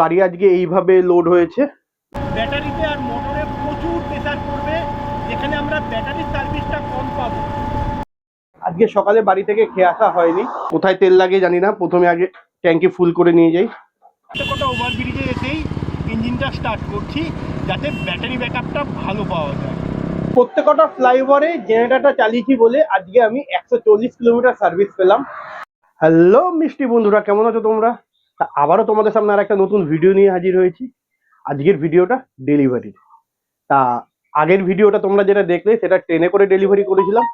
গাড়ি আজকে এইভাবে লোড হয়েছে। ব্যাটারিতে আর মোটরে প্রচুর প্রেসার পড়বে যেখানে আমরা ব্যাটারির সার্ভিসটা কম পাবো। আজকে সকালে বাড়ি থেকে খেয়ে আসা হয়নি। কোথায় তেল লাগে জানি না প্রথমে আগে ট্যাঙ্কি ফুল করে নিয়ে যাই। কথা ওভারব্রিজে এসেই ইঞ্জিনটা স্টার্ট করছি যাতে ব্যাটারি ব্যাকআপটা ভালো পাওয়া যায়। প্রত্যেকটা ফ্লাইওভারে জেনারেটরটা চালিয়েছি বলে আজকে আমি একশো চল্লিশ কিলোমিটার সার্ভিস পেলাম। হ্যালো মিষ্টি বন্ধুরা কেমন আছো তোমরা? আবারও তোমাদের সামনে আর একটা নতুন ভিডিও নিয়ে হাজির হয়েছি। আজকের ভিডিওটা ডেলিভারির তা আগের ভিডিওটা তোমরা যেটা দেখলে, সেটা ট্রেনে করে ডেলিভারি করেছিলাম।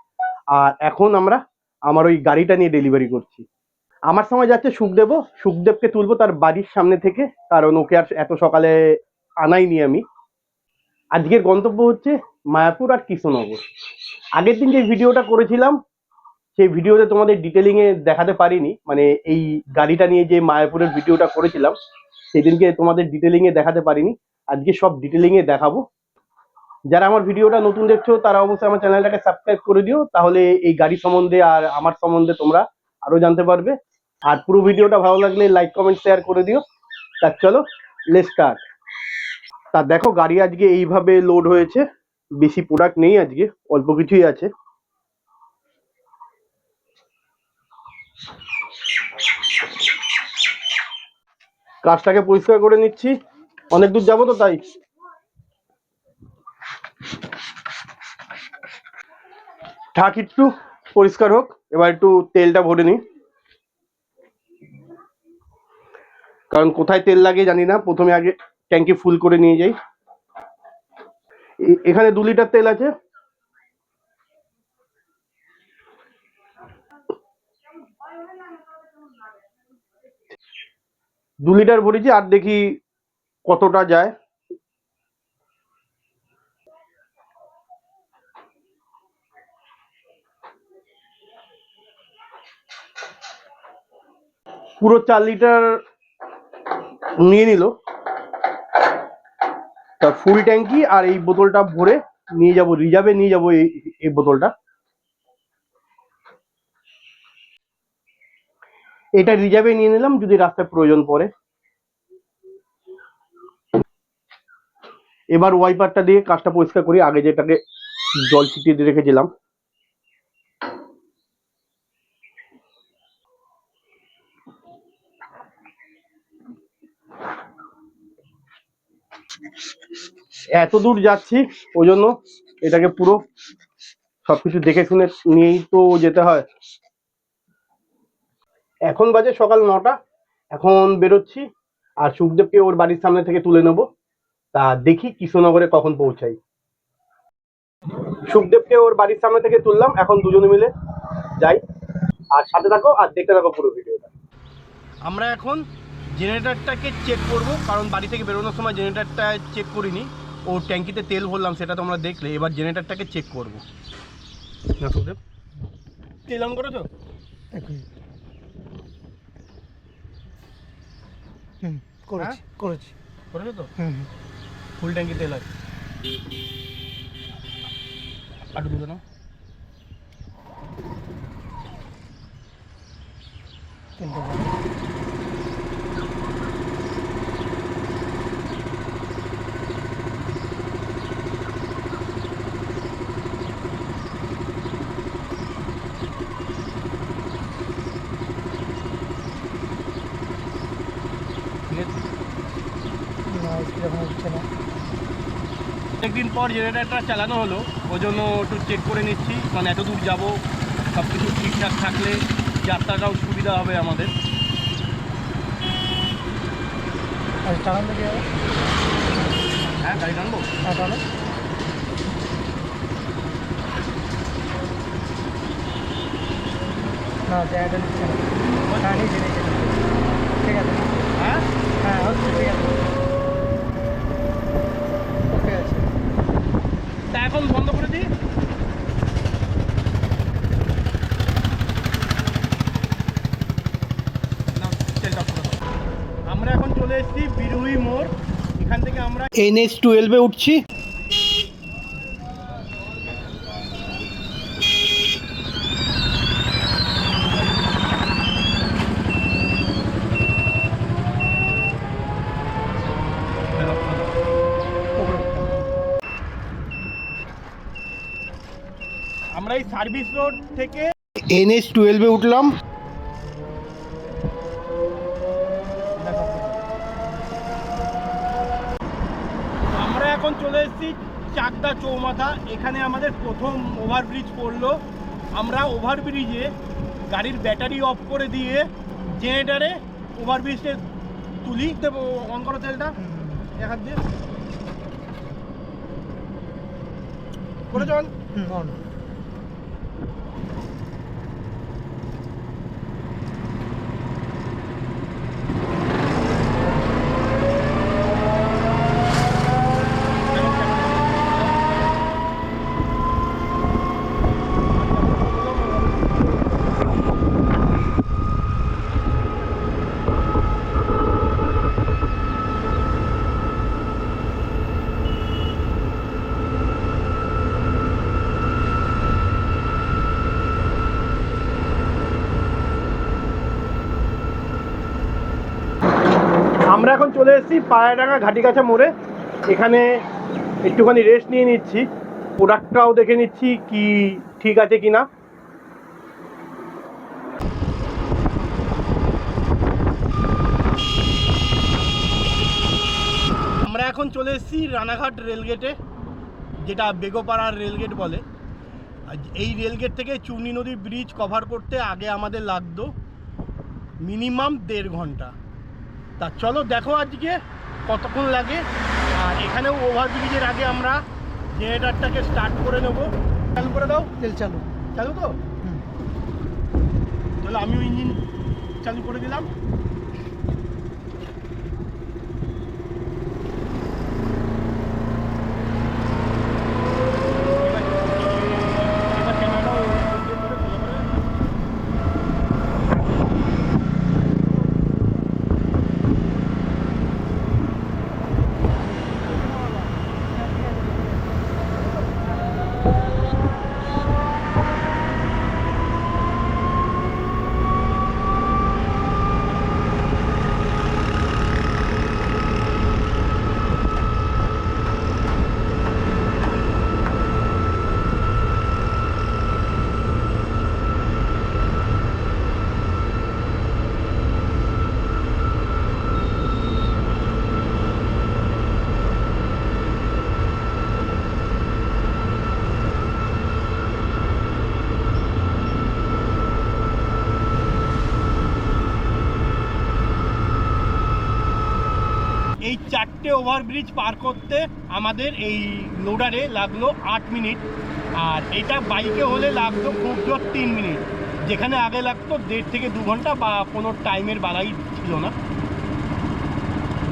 আর এখন আমরা আমার ওই গাড়িটা নিয়ে ডেলিভারি করছি। আমার সময় যাচ্ছে সুখদেব। সুখদেবকে তুলবো তার বাড়ির সামনে থেকে, কারণ ওকে আর এত সকালে আনাইনি আমি। আজকের গন্তব্য হচ্ছে মায়াপুর আর কৃষ্ণনগর। আগের দিন যে ভিডিওটা করেছিলাম সেই ভিডিওতে তোমাদের ডিটেলিং এ দেখাতে পারিনি মানে এই গাড়িটা নিয়ে যে মায়াপুরের ভিডিওটা করেছিলাম, সেদিনকে তোমাদের ডিটেলিং এ দেখাতে পারিনি, আজকে সব ডিটেলিং এ দেখাবো। যারা আমার ভিডিওটা নতুন দেখছ, তারা অবশ্যই আমার চ্যানেলটাকে সাবস্ক্রাইব করে দিও, তাহলে এই গাড়ি সম্বন্ধে আর আমার সম্বন্ধে তোমরা আরও জানতে পারবে। আর পুরো ভিডিওটা ভালো লাগলে লাইক কমেন্ট শেয়ার করে দিও। তা চলো লেট তা দেখো, গাড়ি আজকে এইভাবে লোড হয়েছে, বেশি প্রোডাক্ট নেই আজকে, অল্প কিছুই আছে। কাজটাকে পরিষ্কার করে নিচ্ছি। অনেক দূর যাব তো তাই। থাক একটু, পরিষ্কার হোক। এবার একটু তেলটা ভরে নিই। কারণ কোথায় তেল লাগে জানি না। প্রথমে আগে ট্যাঙ্কি ফুল করে নিয়ে যাই। এখানে দু লিটার তেল আছে। দু লিটার ভরেছি আর দেখি কতটা যায়। পুরো চার লিটার নিয়ে নিল। তা ফুল ট্যাঙ্কি আর এই বোতলটা ভরে নিয়ে যাব রিজার্ভে নিয়ে যাব এই এই বোতলটা। এটা রিজার্ভে নিয়ে নিলাম, যদি রাস্তায় প্রয়োজন পড়ে। এবার ওয়াইপারটা দিয়ে কাজটা পরিষ্কার করি, আগে যেটাকে জল ছিটিয়ে দিয়ে রেখেছিলাম। এত দূর যাচ্ছি, ওই জন্য এটাকে পুরো সবকিছু দেখে শুনে নিয়েই তো যেতে হয়। এখন বাজে সকাল নটা। এখন বেরোচ্ছি আর সুখদেবকে ওর বাড়ির সামনে থেকে তুলে নেব। তা দেখি কৃষ্ণনগরে কখন পৌঁছাই। সুখদেবকে ওর বাড়ির সামনে থেকে তুললাম এখন দুজনে মিলে যাই। আর সাথে থাকো আর দেখতে থাকো পুরো ভিডিওটা। আমরা এখন জেনারেটরটাকে চেক করব কারণ বাড়ি থেকে বেরোনোর সময় জেনারেটরটা চেক করিনি। ও ট্যাঙ্কিতে তেল ভরলাম সেটা তোমরা দেখলে। এবার জেনারেটরটাকে চেক করব। না সুদেব তেল অন করেছ? হুম করেছি করেছি। করেছ তো? হুম হুম। ফুল ট্যাঙ্কি তেল আছে। আটু দুটো না তিনটে বাজে। ঠিক আছে না স্পিড এখন হচ্ছে না। অনেকদিন পর জেনারেটরটা চালানো হলো ওই জন্য একটু চেক করে নিচ্ছি কারণ এত দূর যাব সব কিছু ঠিকঠাক থাকলে যাত্রাটাও সুবিধা হবে আমাদের। আর থেকে যাবে হ্যাঁ গাড়ি টানবো? হ্যাঁ তাহলে না জায়গাটা নিচ্ছে না এনএস টুয়েলভে উঠছি। আমরা এই সার্ভিস রোড থেকে এনএস টুয়েলভে উঠলাম। চৌমাথা এখানে আমাদের প্রথম ওভারব্রিজ পড়ল। আমরা ওভারব্রিজে গাড়ির ব্যাটারি অফ করে দিয়ে জেনারেটারে ওভারব্রিজে তুলি। দেবো অন করো তেলটা। দেখার দিয়ে হুম অন আমরা এখন চলে এসেছি পায়রাডাঙ্গা ঘাটিকাছা মোড়ে। এখানে একটুখানি রেস্ট নিয়ে নিচ্ছি। প্রোডাক্টটাও দেখে নিচ্ছি কি ঠিক আছে কি না আমরা এখন চলে এসেছি রানাঘাট রেলগেটে যেটা বেগোপাড়ার রেলগেট বলে। এই রেলগেট থেকে চূর্ণী নদী ব্রিজ কভার করতে আগে আমাদের লাগতো মিনিমাম দেড় ঘণ্টা। তা চলো দেখো আজকে কতক্ষণ লাগে। আর এখানে ওভারব্রিজের আগে আমরা জেনারেটারটাকে স্টার্ট করে নেব। চালু করে দাও তেল চালু। চালু তো? তাহলে আমিও ইঞ্জিন চালু করে দিলাম এবার ক্যামেরাটাও ওপরে করে ভালো করে। এই চারটে ওভারব্রিজ পার করতে আমাদের এই লোডারে লাগল আট মিনিট। আর এটা বাইকে হলে লাগতো খুব জোর তিন মিনিট। যেখানে আগে লাগতো দেড় থেকে দু ঘণ্টা বা কোনো টাইমের বাড়াই ছিল না।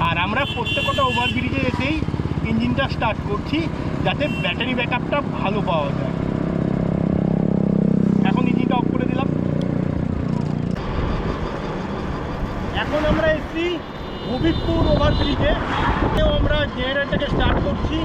আর আমরা প্রত্যেকটা ওভারব্রিজে এসেই ইঞ্জিনটা স্টার্ট করছি, যাতে ব্যাটারি ব্যাকআপটা ভালো পাওয়া যায়। এখন ইঞ্জিনটা অফ করে দিলাম। এখন আমরা এসেছি হবিবপুর ওভারব্রিজে আমরা জেনারেটরটাকে স্টার্ট করছি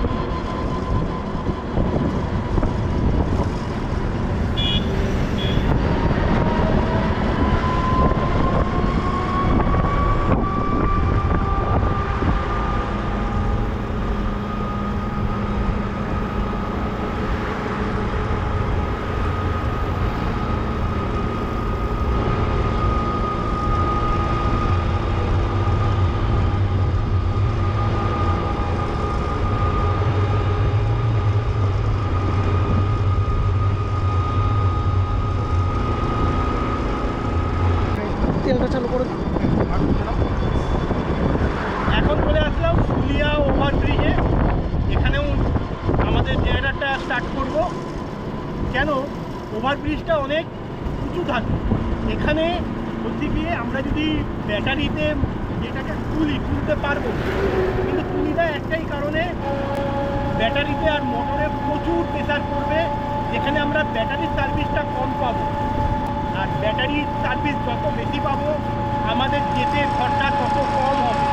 তেলটা চালু করে দিন। এখন চলে আসলাম ফুলিয়া ওভারব্রিজে এখানেও আমাদের জেনারেটরটা স্টার্ট করব কেন ওভারব্রিজটা অনেক উঁচু থাকে এখানে বলছি গিয়ে আমরা যদি ব্যাটারিতে যেটাকে তুলি, তুলতে পারব, কিন্তু তুলি না একটাই কারণে ব্যাটারিতে আর মোটরে প্রচুর প্রেশার পড়বে, যেখানে আমরা ব্যাটারির সার্ভিসটা কম পাবো। আর ব্যাটারির সার্ভিস যত বেশি পাবো, আমাদের যেতে খরচা তত কম হবে।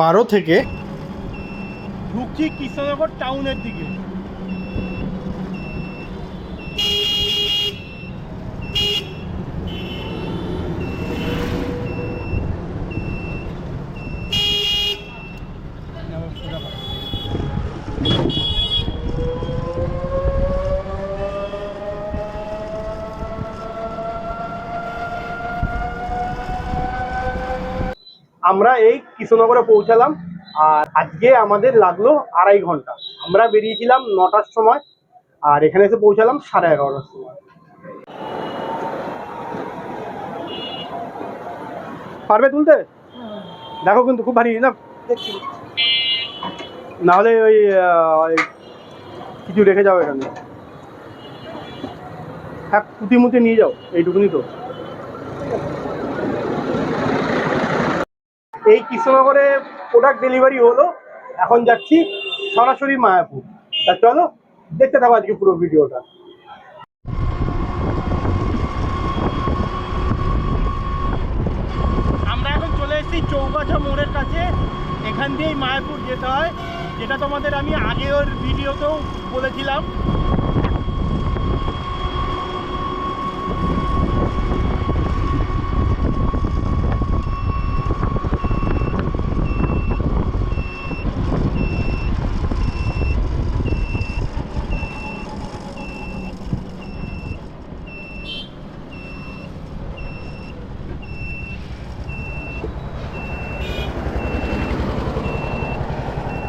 বারো থেকে ঢুকছি কৃষ্ণনগর টাউনের দিকে। আমরা এই কৃষ্ণনগরে পৌঁছালাম। আর আজকে আমাদের লাগল আড়াই ঘণ্টা। আমরা বেরিয়েছিলাম নটার সময়, আর এখানে এসে পৌঁছালাম সাড়ে এগারোটার সময়। পারবে তুলতে? দেখো কিন্তু খুব ভারী, না? নাহলে ওই কিছু রেখে যাও এখানে। হ্যাঁ পুঁতি মুতি নিয়ে যাও, এইটুকুনি তো। এই কৃষ্ণনগরে প্রোডাক্ট ডেলিভারি হলো। এখন যাচ্ছি সরাসরি মায়াপুর। তা চলো, দেখতে থাকো আজকে পুরো ভিডিওটা। আমরা এখন চলে এসেছি চৌগাছা মোড়ের কাছে। এখান দিয়েই মায়াপুর যেতে হয়। যেটা তোমাদের আমি আগে আগের ভিডিওতেও বলেছিলাম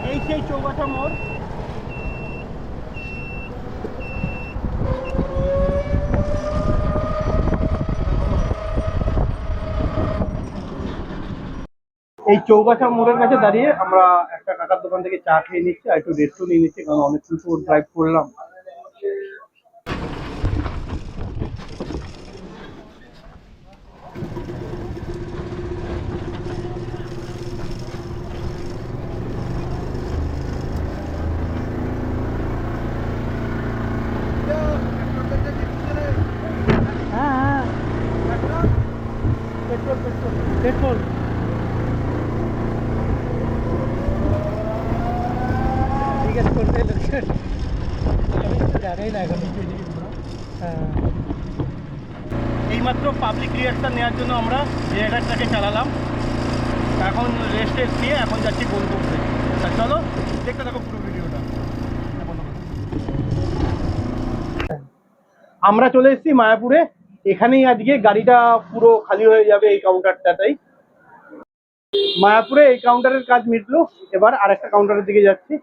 এই সেই চৌগাছা মোড় এই চৌগাছা মোড়ের কাছে দাঁড়িয়ে আমরা একটা কাকার দোকান থেকে চা খেয়ে নিচ্ছি, আর একটু রেস্টও নিয়ে নিচ্ছি, কারণ অনেকক্ষণ তো ড্রাইভ করলাম। হ্যাঁ হ্যাঁ। পেট্রোল পেট্রোল জিজ্ঞেস করতে লোকজন আমি তো জানি না এখন হ্যাঁ এইমাত্র পাবলিক রিয়াকশান নেওয়ার জন্য আমরা জেনারেটারটাকে চালালাম। এখন রেস্ট নিয়ে এখন যাচ্ছি গন্তব্যে তা চলো, দেখতে থাকো পুরো ভিডিওটা। আমরা চলে এসেছি মায়াপুরে। এখানেই আজকে গাড়িটা পুরো খালি হয়ে যাবে এই কাউন্টারটাতেই মায়াপুরে এই কাউন্টারের কাজ মিটলো। এবার আরেকটা কাউন্টারের দিকে যাচ্ছি।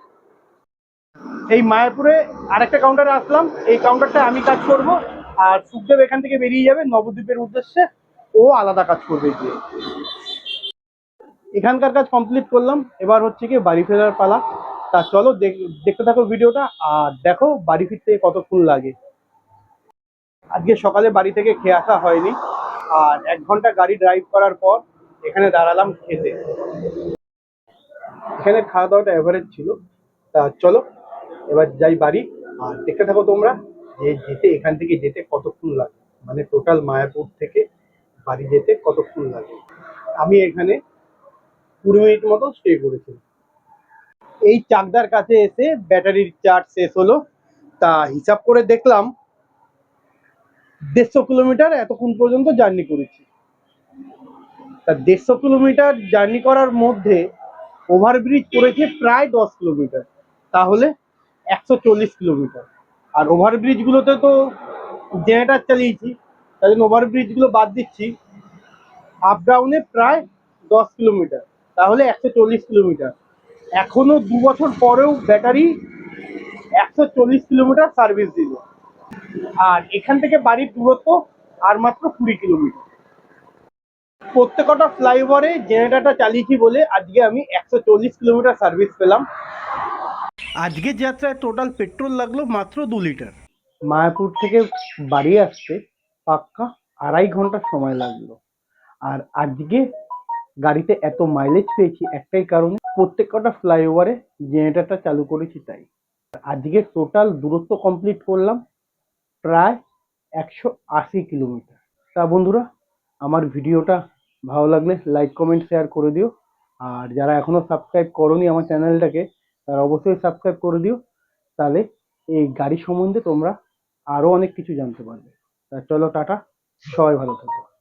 এই মায়াপুরে আরেকটা কাউন্টারে আসলাম। এই কাউন্টারটা আমি কাজ করব। আর সুখদেব এখান থেকে বেরিয়ে যাবে নবদ্বীপের উদ্দেশ্যে। ও আলাদা কাজ করবে গিয়ে। এখানকার কাজ কমপ্লিট করলাম। এবার হচ্ছে কি বাড়ি ফেরার পালা। তা চলো দেখ- দেখতে থাকো ভিডিওটা আর দেখো বাড়ি ফিরতে কতক্ষণ লাগে। আজকে সকালে বাড়ি থেকে খেয়ে আসা হয়নি। আর এক ঘণ্টা গাড়ি ড্রাইভ করার পর এখানে দাঁড়ালাম খেতে। এখানে খাওয়া দাওয়াটা অ্যাভারেজ ছিল। তা চলো, এবার যাই বাড়ি। আর দেখতে থাকো তোমরা। যে যেতে এখান থেকে যেতে কতক্ষণ লাগে? মানে টোটাল মায়াপুর থেকে বাড়ি যেতে কতক্ষণ লাগে? আমি এখানে কুড়ি মিনিট মতো স্টে করেছি এই চাকদার কাছে এসে ব্যাটারির চার্জ শেষ হলো। তা হিসাব করে দেখলাম দেড়শো কিলোমিটার এতক্ষণ পর্যন্ত জার্নি করেছি। তা দেড়শো কিলোমিটার জার্নি করার মধ্যে ওভারব্রিজ করেছে প্রায় দশ কিলোমিটার। তাহলে একশো চল্লিশ কিলোমিটার। আর ওভারব্রিজগুলোতে তো জেনারেটার চালিয়েছি, তাই জন্য ওভারব্রিজগুলো বাদ দিচ্ছি। আপ ডাউনে প্রায় দশ কিলোমিটার, তাহলে একশো চল্লিশ কিলোমিটার। এখনও দু বছর পরেও ব্যাটারি একশো চল্লিশ কিলোমিটার সার্ভিস দিল। আর এখান থেকে বাড়ির দূরত্ব আর মাত্র কুড়ি কিলোমিটার। প্রত্যেকটা ফ্লাইওভারে জেনারেটারটা চালিয়েছি বলে আজকে আমি একশো চল্লিশ কিলোমিটার সার্ভিস পেলাম। আজকের যাত্রায় টোটাল পেট্রোল লাগল মাত্র দু লিটার মায়াপুর থেকে বাড়ি আসতে পাক্কা আড়াই ঘণ্টা সময় লাগল। আর আজকে গাড়িতে এত মাইলেজ পেয়েছি একটাই কারণে প্রত্যেকটা ফ্লাইওভারে জেনারেটারটা চালু করেছি তাই। আজকে টোটাল দূরত্ব কমপ্লিট করলাম প্রায় একশো আশি কিলোমিটার। তা বন্ধুরা, আমার ভিডিওটা ভালো লাগলে লাইক কমেন্ট শেয়ার করে দিও। আর যারা এখনও সাবস্ক্রাইব করোনি আমার চ্যানেলটাকে তারা অবশ্যই সাবস্ক্রাইব করে দিও, তাহলে এই গাড়ি সম্বন্ধে তোমরা আরও অনেক কিছু জানতে পারবে। চলো টাটা, সবাই ভালো থাকো।